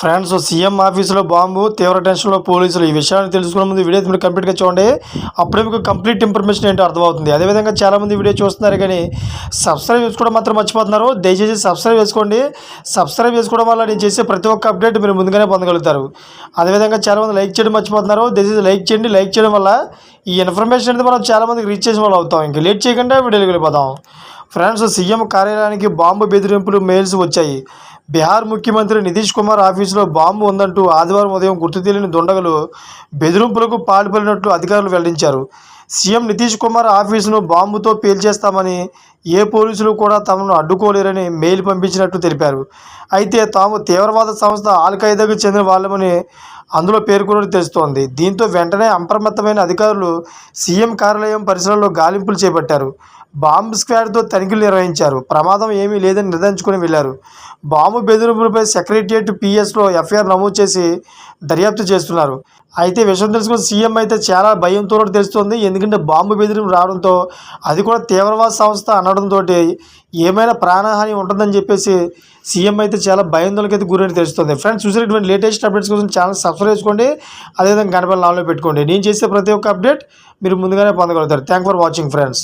Friends CM ఆఫీసులో bomb తీవ్ర టెన్షన్లో పోలీసులు. ఈ విషయాన్ని తెలుసుకునే ముందు వీడియో మీరు కంప్లీట్గా చూడండి. అప్పుడే మీకు కంప్లీట్ ఇన్ఫర్మేషన్ ఏంటో అర్థమవుతుంది. అదేవిధంగా చాలామంది వీడియో చూస్తున్నారు కానీ సబ్స్క్రైబ్ చేసుకోవడం మాత్రం మర్చిపోతున్నారు. దయచేసి సబ్స్క్రైబ్ చేసుకోండి. సబ్స్క్రైబ్ చేసుకోవడం వల్ల నేను చేసే ప్రతి ఒక్క అప్డేట్ మీరు ముందుగానే పొందగలుగుతారు. అదేవిధంగా చాలామంది లైక్ చేయడం మర్చిపోతున్నారు. దయచేసి లైక్ చేయండి. లైక్ చేయడం వల్ల ఈ ఇన్ఫర్మేషన్ అనేది మనం చాలామందికి రీచ్ చేసిన వాళ్ళు అవుతాం. ఇంకా లేట్ చేయకుండా వీడియోకి వెళ్ళిపోతాం ఫ్రెండ్స్ సీఎం కార్యాలయానికి బాంబు బెదిరింపులు మెయిల్స్ వచ్చాయి. బీహార్ ముఖ్యమంత్రి నితీష్ కుమార్ ఆఫీసులో బాంబు ఉందంటూ ఆదివారం ఉదయం గుర్తు తెలియని దుండగులు బెదిరింపులకు పాల్పడినట్లు అధికారులు వెల్లడించారు. సీఎం నితీష్ కుమార్ ఆఫీసును బాంబుతో పేల్చేస్తామని ఏ పోలీసులు కూడా తమను అడ్డుకోలేరని మెయిల్ పంపించినట్టు తెలిపారు. అయితే తాము తీవ్రవాద సంస్థ ఆల్ ఖైదాకు చెందిన వాళ్ళమని అందులో పేర్కొన్నట్టు తెలుస్తోంది. దీంతో వెంటనే అప్రమత్తమైన అధికారులు సీఎం కార్యాలయం పరిసరాల్లో గాలింపులు చేపట్టారు. బాంబు స్క్వాడ్తో తనిఖీలు నిర్వహించారు. ప్రమాదం ఏమీ లేదని నిర్ధారించుకుని వెళ్ళారు. బాంబు బెదిరింపులపై సెక్రటరియట్ పిఎస్లో ఎఫ్ఐఆర్ నమోదు చేసి దర్యాప్తు చేస్తున్నారు. అయితే విషయం తెలుసుకుని సీఎం అయితే చాలా భయంతో తెలుస్తోంది. ఎందుకు ఎందుకంటే బాంబు బెదిరింపు రావడంతో అది కూడా తీవ్రవాద సంస్థ అనడంతో ఏమైనా ప్రాణహాని ఉంటుందని చెప్పేసి సీఎం అయితే చాలా భయాందోళనకి అయితే గురైన తెలుస్తుంది. ఫ్రెండ్స్ చూసినటువంటి లేటెస్ట్ అప్డేట్స్ కోసం ఛానల్ సబ్స్క్రైబ్ చేసుకోండి. అదేవిధంగా గణపతి లాన్లో పెట్టుకోండి. నేను చేసే ప్రతి ఒక్క అప్డేట్ మీరు ముందుగానే పొందగలుగుతారు. Thank for watching friends